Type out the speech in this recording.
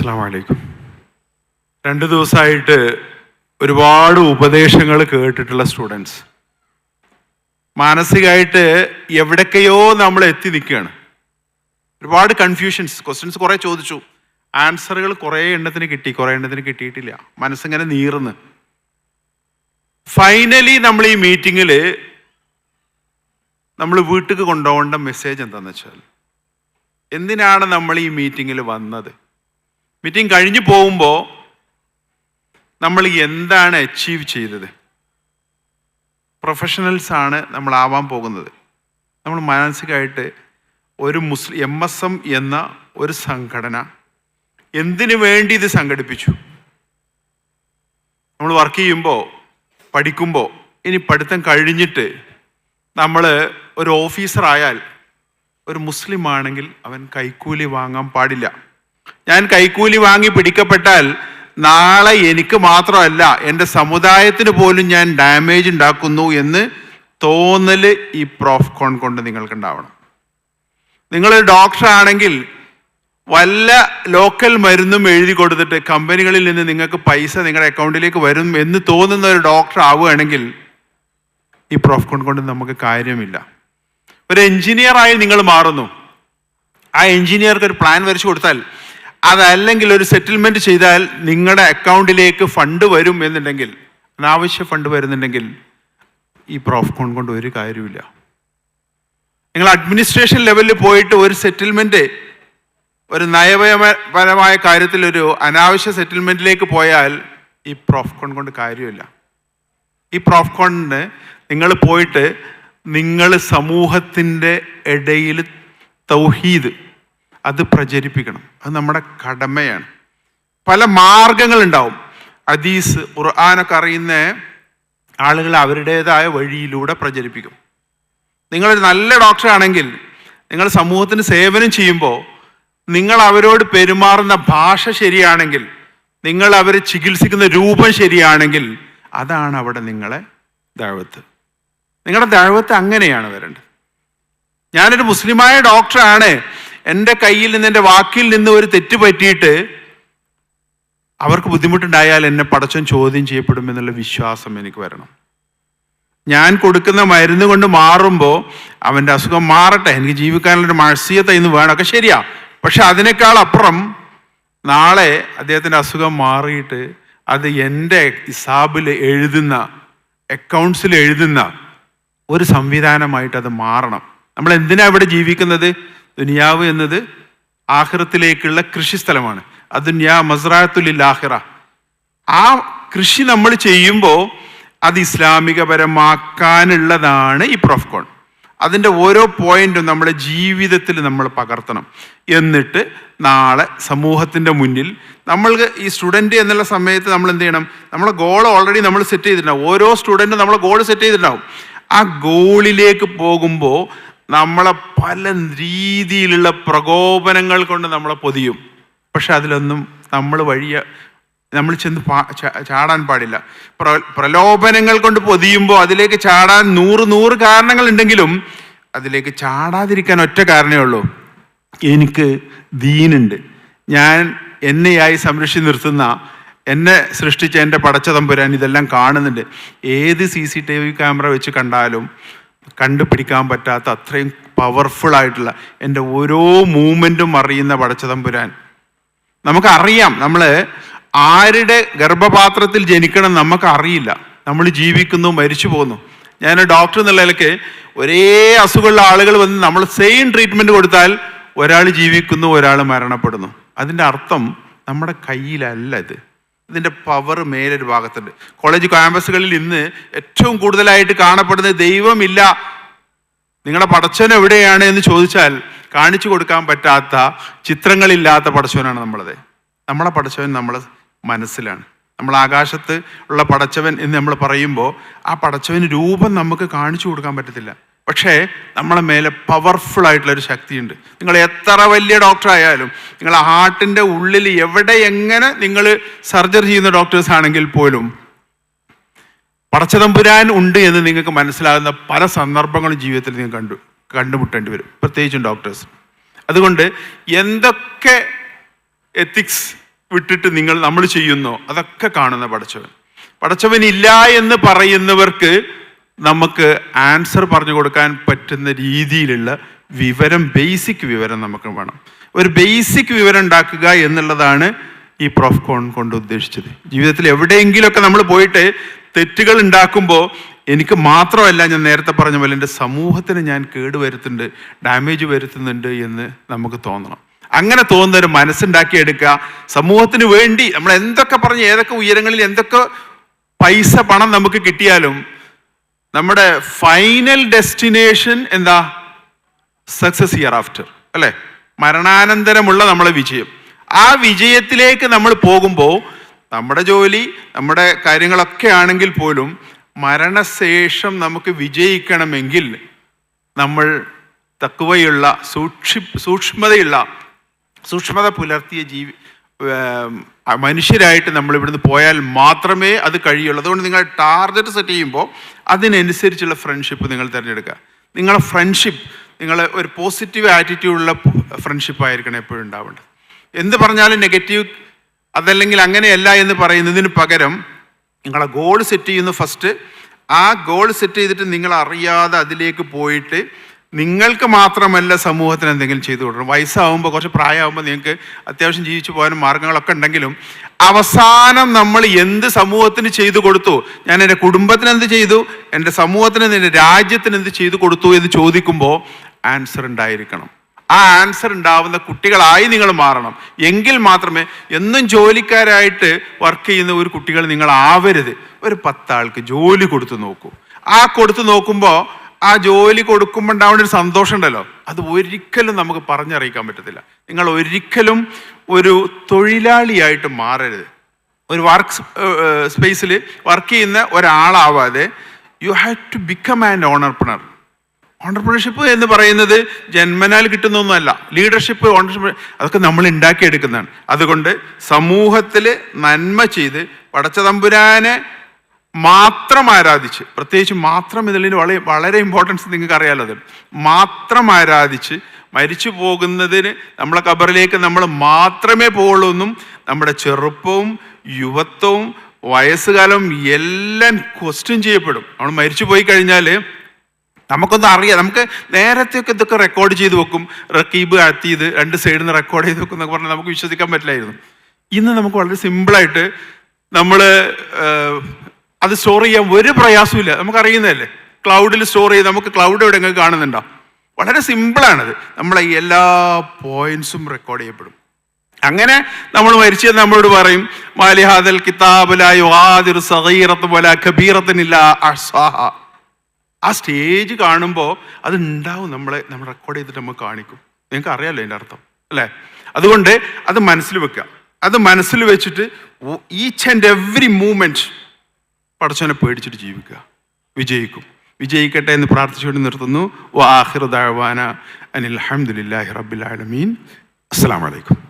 അസ്സാം വലൈക്കും രണ്ട് ദിവസമായിട്ട് ഒരുപാട് ഉപദേശങ്ങൾ കേട്ടിട്ടുള്ള സ്റ്റുഡൻസ്. മാനസികമായിട്ട് എവിടൊക്കെയോ നമ്മൾ എത്തി നിൽക്കുകയാണ്. ഒരുപാട് കൺഫ്യൂഷൻസ് ക്വസ്റ്റ്യൻസ് കുറേ ചോദിച്ചു. ആൻസറുകൾ കുറേ എണ്ണത്തിന് കിട്ടി കുറേ എണ്ണത്തിന് കിട്ടിയിട്ടില്ല. മനസ്സിങ്ങനെ നീറുന്ന്. ഫൈനലി നമ്മൾ ഈ മീറ്റിങ്ങിൽ നമ്മൾ വീട്ടിൽ കൊണ്ടുപോകേണ്ട മെസ്സേജ് എന്താണെന്ന് വെച്ചാൽ എന്തിനാണ് നമ്മൾ ഈ മീറ്റിങ്ങിൽ വന്നത്? മീറ്റിംഗ് കഴിഞ്ഞു പോകുമ്പോൾ നമ്മൾ എന്താണ് അച്ചീവ് ചെയ്തത്? പ്രൊഫഷണൽസ് ആണ് നമ്മൾ ആവാൻ പോകുന്നത്. നമ്മൾ മാനസികമായിട്ട് ഒരു മുസ്ലിം എം എസ് എം എന്ന ഒരു സംഘടന എന്തിനു വേണ്ടി ഇത് സംഘടിപ്പിച്ചു? നമ്മൾ വർക്ക് ചെയ്യുമ്പോൾ പഠിക്കുമ്പോൾ ഇനി പഠിത്തം കഴിഞ്ഞിട്ട് നമ്മൾ ഒരു ഓഫീസറായാൽ ഒരു മുസ്ലിം ആണെങ്കിൽ അവൻ കൈക്കൂലി വാങ്ങാൻ പാടില്ല. ഞാൻ കൈക്കൂലി വാങ്ങി പിടിക്കപ്പെട്ടാൽ നാളെ എനിക്ക് മാത്രമല്ല എന്റെ സമുദായത്തിന് പോലും ഞാൻ ഡാമേജ് ഉണ്ടാക്കുന്നു എന്ന് തോന്നൽ ഈ പ്രോഫ് കോൺ കൊണ്ട് നിങ്ങൾക്ക് ഉണ്ടാവണം നിങ്ങൾ ഡോക്ടർ ആണെങ്കിൽ വല്ല ലോക്കൽ മരുന്നും എഴുതി കൊടുത്തിട്ട് കമ്പനികളിൽ നിന്ന് നിങ്ങൾക്ക് പൈസ നിങ്ങളുടെ അക്കൗണ്ടിലേക്ക് വരും എന്ന് തോന്നുന്ന ഒരു ഡോക്ടർ ആവുകയാണെങ്കിൽ ഈ പ്രോഫ് കോൺ കൊണ്ട് നമുക്ക് കാര്യമില്ല. ഒരു എഞ്ചിനീയറായി നിങ്ങൾ മാറുന്നു. ആ എഞ്ചിനീയർക്ക് ഒരു പ്ലാൻ വരച്ചു കൊടുത്താൽ അതല്ലെങ്കിൽ ഒരു സെറ്റിൽമെന്റ് ചെയ്താൽ നിങ്ങളുടെ അക്കൗണ്ടിലേക്ക് ഫണ്ട് വരും എന്നുണ്ടെങ്കിൽ അനാവശ്യ ഫണ്ട് വരുന്നുണ്ടെങ്കിൽ ഈ പ്രോഫ് കോൺ കൊണ്ട് ഒരു കാര്യമില്ല നിങ്ങൾ അഡ്മിനിസ്ട്രേഷൻ ലെവലിൽ പോയിട്ട് ഒരു സെറ്റിൽമെന്റ് ഒരു നയപരമായ കാര്യത്തിൽ ഒരു അനാവശ്യ സെറ്റിൽമെന്റിലേക്ക് പോയാൽ ഈ പ്രോഫ് കോൺ കൊണ്ട് കാര്യമില്ല ഈ പ്രോഫ് കോണിന് നിങ്ങൾ പോയിട്ട് നിങ്ങൾ സമൂഹത്തിന്റെ ഇടയിൽ തൗഹീദ് അത് പ്രചരിപ്പിക്കണം. അത് നമ്മുടെ കടമയാണ്. പല മാർഗങ്ങളുണ്ടാവും. അദീസ് ഖുർആാനൊക്കെ അറിയുന്ന ആളുകൾ അവരുടേതായ വഴിയിലൂടെ പ്രചരിപ്പിക്കും. നിങ്ങളൊരു നല്ല ഡോക്ടറാണെങ്കിൽ നിങ്ങൾ സമൂഹത്തിന് സേവനം ചെയ്യുമ്പോൾ നിങ്ങൾ അവരോട് പെരുമാറുന്ന ഭാഷ ശരിയാണെങ്കിൽ നിങ്ങൾ അവരെ ചികിത്സിക്കുന്ന രൂപം ശരിയാണെങ്കിൽ അതാണ് അവിടെ നിങ്ങളെ ദഴവത്ത് നിങ്ങളുടെ ദഴവത്ത് അങ്ങനെയാണ് വരേണ്ടത്. ഞാനൊരു മുസ്ലിമായ ഡോക്ടറാണ് എന്റെ കയ്യിൽ നിന്ന് എന്റെ വാക്കിൽ നിന്ന് ഒരു തെറ്റ് പറ്റിയിട്ട് അവർക്ക് ബുദ്ധിമുട്ടുണ്ടായാൽ എന്നെ പടച്ചോൻ ചോദ്യം ചെയ്യപ്പെടുമെന്നുള്ള വിശ്വാസം എനിക്ക് വരണം. ഞാൻ കൊടുക്കുന്ന മരുന്ന് കൊണ്ട് മാറുമ്പോൾ അവന്റെ അസുഖം മാറട്ടെ. എനിക്ക് ജീവിക്കാനുള്ളൊരു മഴസീയത്തെ ഇന്ന് വേണം. ഒക്കെ ശരിയാ. പക്ഷെ അതിനേക്കാൾ അപ്പുറം നാളെ അദ്ദേഹത്തിന്റെ അസുഖം മാറിയിട്ട് അത് എന്റെ ഇസാബിൽ എഴുതുന്ന അക്കൗണ്ട്സിൽ എഴുതുന്ന ഒരു സംവിധാനമായിട്ട് അത് മാറണം. നമ്മൾ എന്തിനാണ് ഇവിടെ ജീവിക്കുന്നത്? ദുനിയാവ് എന്നത് ആഹിറത്തിലേക്കുള്ള കൃഷിസ്ഥലമാണ്. അതുന്യാ മസ്രാത്തുലിൽ ആഹിറ. ആ കൃഷി നമ്മൾ ചെയ്യുമ്പോൾ അത് ഇസ്ലാമികപരമാക്കാനുള്ളതാണ് ഈ പ്രൊഫ്കോൺ അതിന്റെ ഓരോ പോയിന്റും നമ്മുടെ ജീവിതത്തിൽ നമ്മൾ പകർത്തണം. എന്നിട്ട് നാളെ സമൂഹത്തിന്റെ മുന്നിൽ നമ്മൾക്ക് ഈ സ്റ്റുഡന്റ് എന്നുള്ള സമയത്ത് നമ്മൾ എന്ത് ചെയ്യണം? നമ്മളെ ഗോൾ ഓൾറെഡി നമ്മൾ സെറ്റ് ചെയ്തിട്ടുണ്ടാവും. ഓരോ സ്റ്റുഡന്റും നമ്മളെ ഗോൾ സെറ്റ് ചെയ്തിട്ടുണ്ടാവും. ആ ഗോളിലേക്ക് പോകുമ്പോൾ നമ്മളെ പല രീതിയിലുള്ള പ്രകോപനങ്ങൾ കൊണ്ട് നമ്മളെ പൊതിയും. പക്ഷെ അതിലൊന്നും നമ്മൾ വഴിയ നമ്മൾ ചെന്ന് ചാടാൻ പാടില്ല. പ്ര പ്രലോഭനങ്ങൾ കൊണ്ട് പൊതിയുമ്പോൾ അതിലേക്ക് ചാടാൻ നൂറ് നൂറ് കാരണങ്ങൾ ഉണ്ടെങ്കിലും അതിലേക്ക് ചാടാതിരിക്കാൻ ഒറ്റ കാരണമേ ഉള്ളൂ. എനിക്ക് ദീനുണ്ട്. ഞാൻ എന്നെയായി സംരക്ഷിച്ച് നിർത്തുന്ന എന്നെ സൃഷ്ടിച്ച എന്റെ പടച്ചതമ്പുരാൻ ഇതെല്ലാം കാണുന്നുണ്ട്. ഏത് C C T V camera വെച്ച് കണ്ടാലും കണ്ടുപിടിക്കാൻ പറ്റാത്ത അത്രയും പവർഫുൾ ആയിട്ടുള്ള എന്റെ ഓരോ മൂമെന്റും അറിയുന്ന പടച്ചതമ്പുരാൻ. നമുക്കറിയാം നമ്മൾ ആരുടെ ഗർഭപാത്രത്തിൽ ജനിക്കണം നമുക്കറിയില്ല. നമ്മൾ ജീവിക്കുന്നു മരിച്ചു പോകുന്നു ഞാൻ ഡോക്ടർ എന്നുള്ള നിലയ്ക്ക് ഒരേ അസുഖമുള്ള ആളുകൾ വന്ന് നമ്മൾ സെയിം ട്രീറ്റ്മെന്റ് കൊടുത്താൽ ഒരാൾ ജീവിക്കുന്നു ഒരാൾ മരണപ്പെടുന്നു. അതിന്റെ അർത്ഥം നമ്മുടെ കയ്യിലല്ല ഇത്. ഇതിന്റെ പവർ മേലൊരു ഭാഗത്തുണ്ട്. കോളേജ് ക്യാമ്പസുകളിൽ ഇന്ന് ഏറ്റവും കൂടുതലായിട്ട് കാണപ്പെടുന്നത് ദൈവമില്ല. നിങ്ങളുടെ പടച്ചവൻ എവിടെയാണ് എന്ന് ചോദിച്ചാൽ കാണിച്ചു കൊടുക്കാൻ പറ്റാത്ത ചിത്രങ്ങളില്ലാത്ത പടച്ചവനാണ് നമ്മളത്. നമ്മളെ പടച്ചവൻ നമ്മൾ മനസ്സിലാണ്. നമ്മൾ ആകാശത്ത് ഉള്ള പടച്ചവൻ എന്ന് നമ്മൾ പറയുമ്പോൾ ആ പടച്ചവന് രൂപം നമുക്ക് കാണിച്ചു കൊടുക്കാൻ പറ്റത്തില്ല. പക്ഷേ നമ്മളെ മേലെ ഒരു ശക്തിയുണ്ട്. നിങ്ങൾ എത്ര വലിയ ഡോക്ടർ ആയാലും നിങ്ങൾ ഹാർട്ടിന്റെ ഉള്ളിൽ എവിടെ എങ്ങനെ നിങ്ങൾ സർജറി ചെയ്യുന്ന ഡോക്ടേഴ്സ് ആണെങ്കിൽ പോലും പടച്ചതമ്പുരാൻ ഉണ്ട് എന്ന് നിങ്ങൾക്ക് മനസ്സിലാകുന്ന പല സന്ദർഭങ്ങളും ജീവിതത്തിൽ നിങ്ങൾ കണ്ടു കണ്ടുമുട്ടേണ്ടി വരും. പ്രത്യേകിച്ചും ഡോക്ടേഴ്സ് അതുകൊണ്ട് എന്തൊക്കെ എത്തിക്സ് വിട്ടിട്ട് നിങ്ങൾ നമ്മൾ ചെയ്യുന്നോ അതൊക്കെ കാണുന്ന പടച്ചവൻ. പടച്ചവൻ ഇല്ല എന്ന് പറയുന്നവർക്ക് നമുക്ക് ആൻസർ പറഞ്ഞു കൊടുക്കാൻ പറ്റുന്ന രീതിയിലുള്ള വിവരം ബേസിക് വിവരം നമുക്ക് വേണം. ഒരു ബേസിക് വിവരം ഉണ്ടാക്കുക എന്നുള്ളതാണ് ഈ പ്രോഫ് കോൺ കൊണ്ട് ഉദ്ദേശിച്ചത്. ജീവിതത്തിൽ എവിടെയെങ്കിലുമൊക്കെ നമ്മൾ പോയിട്ട് തെറ്റുകൾ ഉണ്ടാക്കുമ്പോൾ എനിക്ക് മാത്രമല്ല ഞാൻ നേരത്തെ പറഞ്ഞ പോലെ എന്റെ സമൂഹത്തിന് ഞാൻ കേടുവരുത്തുന്നുണ്ട് ഡാമേജ് വരുത്തുന്നുണ്ട് എന്ന് നമുക്ക് തോന്നണം. അങ്ങനെ തോന്നുന്ന ഒരു മനസ്സുണ്ടാക്കിയെടുക്കുക. സമൂഹത്തിന് വേണ്ടി നമ്മൾ എന്തൊക്കെ പറഞ്ഞ് ഏതൊക്കെ ഉയരങ്ങളിൽ എന്തൊക്കെ പൈസ പണം നമുക്ക് കിട്ടിയാലും നമ്മുടെ ഫൈനൽ ഡെസ്റ്റിനേഷൻ എന്താ? സക്സസ് ഇയർ ആഫ്റ്റർ അല്ലെ? മരണാനന്തരമുള്ള നമ്മളെ വിജയം. ആ വിജയത്തിലേക്ക് നമ്മൾ പോകുമ്പോൾ നമ്മുടെ ജോലി നമ്മുടെ കാര്യങ്ങളൊക്കെ ആണെങ്കിൽ പോലും മരണശേഷം നമുക്ക് വിജയിക്കണമെങ്കിൽ നമ്മൾ തക്കുവയുള്ള സൂക്ഷി സൂക്ഷ്മതയുള്ള സൂക്ഷ്മത പുലർത്തിയ ജീവി മനുഷ്യരായിട്ട് നമ്മൾ ഇവിടുന്ന് പോയാൽ മാത്രമേ അത് കഴിയുള്ളൂ. അതുകൊണ്ട് നിങ്ങൾ ടാർഗറ്റ് സെറ്റ് ചെയ്യുമ്പോൾ അതിനനുസരിച്ചുള്ള ഫ്രണ്ട്ഷിപ്പ് നിങ്ങൾ തിരഞ്ഞെടുക്കുക. നിങ്ങളെ ഫ്രണ്ട്ഷിപ്പ് നിങ്ങൾ ഒരു പോസിറ്റീവ് ആറ്റിറ്റ്യൂഡുള്ള ഫ്രണ്ട്ഷിപ്പ് ആയിരിക്കണം എപ്പോഴും ഉണ്ടാവേണ്ടത്. എന്ത് പറഞ്ഞാലും നെഗറ്റീവ് അതല്ലെങ്കിൽ അങ്ങനെയല്ല എന്ന് പറയുന്നതിന് പകരം നിങ്ങളെ ഗോൾ സെറ്റ് ചെയ്യുന്നു ഫസ്റ്റ് ആ ഗോൾ സെറ്റ് ചെയ്തിട്ട് നിങ്ങൾ അറിയാതെ അതിലേക്ക് പോയിട്ട് നിങ്ങൾക്ക് മാത്രമല്ല സമൂഹത്തിന് എന്തെങ്കിലും ചെയ്തു കൊടുക്കണം. വയസ്സാവുമ്പോൾ കുറച്ച് പ്രായമാകുമ്പോൾ നിങ്ങൾക്ക് അത്യാവശ്യം ജീവിച്ചു പോകാനും മാർഗങ്ങളൊക്കെ ഉണ്ടെങ്കിലും അവസാനം നമ്മൾ എന്ത് സമൂഹത്തിന് ചെയ്തു കൊടുത്തു? ഞാൻ എന്റെ കുടുംബത്തിന് എന്ത് ചെയ്തു? എന്റെ സമൂഹത്തിന് എന്റെ രാജ്യത്തിന് എന്ത് ചെയ്തു കൊടുത്തു എന്ന് ചോദിക്കുമ്പോൾ ആൻസർ ഉണ്ടായിരിക്കണം. ആ ആൻസർ ഉണ്ടാവുന്ന കുട്ടികളായി നിങ്ങൾ മാറണം. എങ്കിൽ മാത്രമേ എന്നും ജോലിക്കാരായിട്ട് വർക്ക് ചെയ്യുന്ന ഒരു കുട്ടികൾ നിങ്ങൾ ആവരുത് ഒരു പത്താൾക്ക് ജോലി കൊടുത്തു നോക്കൂ. ആ കൊടുത്തു നോക്കുമ്പോൾ ആ ജോലി കൊടുക്കുമ്പോൾ ഉണ്ടാവുന്ന ഒരു സന്തോഷം ഉണ്ടല്ലോ. അത് ഒരിക്കലും നമുക്ക് പറഞ്ഞറിയിക്കാൻ പറ്റത്തില്ല. നിങ്ങൾ ഒരിക്കലും ഒരു തൊഴിലാളിയായിട്ട് മാറരുത്. ഒരു വർക്ക് സ്പേസിൽ വർക്ക് ചെയ്യുന്ന ഒരാളാവാതെ you have to become and entrepreneur entrepreneurship എന്ന് പറയുന്നത് ജന്മനാൽ കിട്ടുന്നൊന്നുമല്ല. ലീഡർഷിപ്പ് ഓണ്ടർഷിപ്പ് അതൊക്കെ നമ്മൾ ഉണ്ടാക്കിയെടുക്കുന്നതാണ്. അതുകൊണ്ട് സമൂഹത്തിൽ നന്മ ചെയ്ത് പടച്ചതമ്പുരാനെ മാത്രം ആരാധിച്ച് പ്രത്യേകിച്ച് മാത്രം ഇതിൽ വളരെ വളരെ ഇമ്പോർട്ടൻസ് നിങ്ങൾക്ക് അറിയാലോ അത്. മാത്രം ആരാധിച്ച് മരിച്ചു പോകുന്നതിന് നമ്മളെ കബറിലേക്ക് നമ്മൾ മാത്രമേ പോകുള്ളൂ എന്നും നമ്മുടെ ചെറുപ്പവും യുവത്വവും വയസ്സുകാലം എല്ലാം ക്വസ്റ്റ്യൻ ചെയ്യപ്പെടും. നമ്മൾ മരിച്ചു പോയി കഴിഞ്ഞാൽ നമുക്കൊന്നും അറിയാം. നമുക്ക് നേരത്തെയൊക്കെ ഇതൊക്കെ റെക്കോർഡ് ചെയ്ത് വെക്കും. റക്കീബ് ചെയ്ത് രണ്ട് സൈഡിൽ നിന്ന് റെക്കോർഡ് ചെയ്ത് വെക്കും എന്നൊക്കെ പറഞ്ഞാൽ നമുക്ക് വിശ്വസിക്കാൻ പറ്റില്ലായിരുന്നു. ഇന്ന് നമുക്ക് വളരെ സിമ്പിളായിട്ട് നമ്മൾ അത് സ്റ്റോർ ചെയ്യാൻ ഒരു പ്രയാസമില്ല നമുക്കറിയുന്നതല്ലേ? ക്ലൗഡിൽ സ്റ്റോർ ചെയ്ത് നമുക്ക് ക്ലൗഡ് എവിടെ നിങ്ങൾക്ക് കാണുന്നുണ്ടോ? വളരെ സിമ്പിളാണത് നമ്മളെ എല്ലാ പോയിന്റ്സും റെക്കോർഡ് ചെയ്യപ്പെടും. അങ്ങനെ നമ്മൾ മരിച്ചത് നമ്മളോട് പറയും മാലിഹാദൽ കിതാബുലായി ആദിർ സഹീറത്ത് പോലെ കബീറത്തിനില്ല അസാഹ ആ സ്റ്റേജ് കാണുമ്പോൾ അത് ഉണ്ടാവും നമ്മളെ നമ്മൾ റെക്കോർഡ് ചെയ്തിട്ട് നമുക്ക് കാണിക്കും. നിങ്ങൾക്ക് അറിയാലോ അതിന്റെ അർത്ഥം അല്ലേ? അതുകൊണ്ട് അത് മനസ്സിൽ വെക്കുക. അത് മനസ്സിൽ വെച്ചിട്ട് ഈച്ച് ആൻഡ് എവറി മൂമെന്റ് പടച്ചവനെ പേടിച്ചിട്ട് ജീവിക്കുക. വിജയിക്കും. വിജയിക്കട്ടെ എന്ന് പ്രാർത്ഥിച്ചുകൊണ്ട് നിർത്തുന്നു. വാഹിർ ദാഴ്വാന അനിൽ അഹമ്മദില്ലാഹി റബ്ബിൽ ആലമീൻ. അസ്സാം വലൈക്കും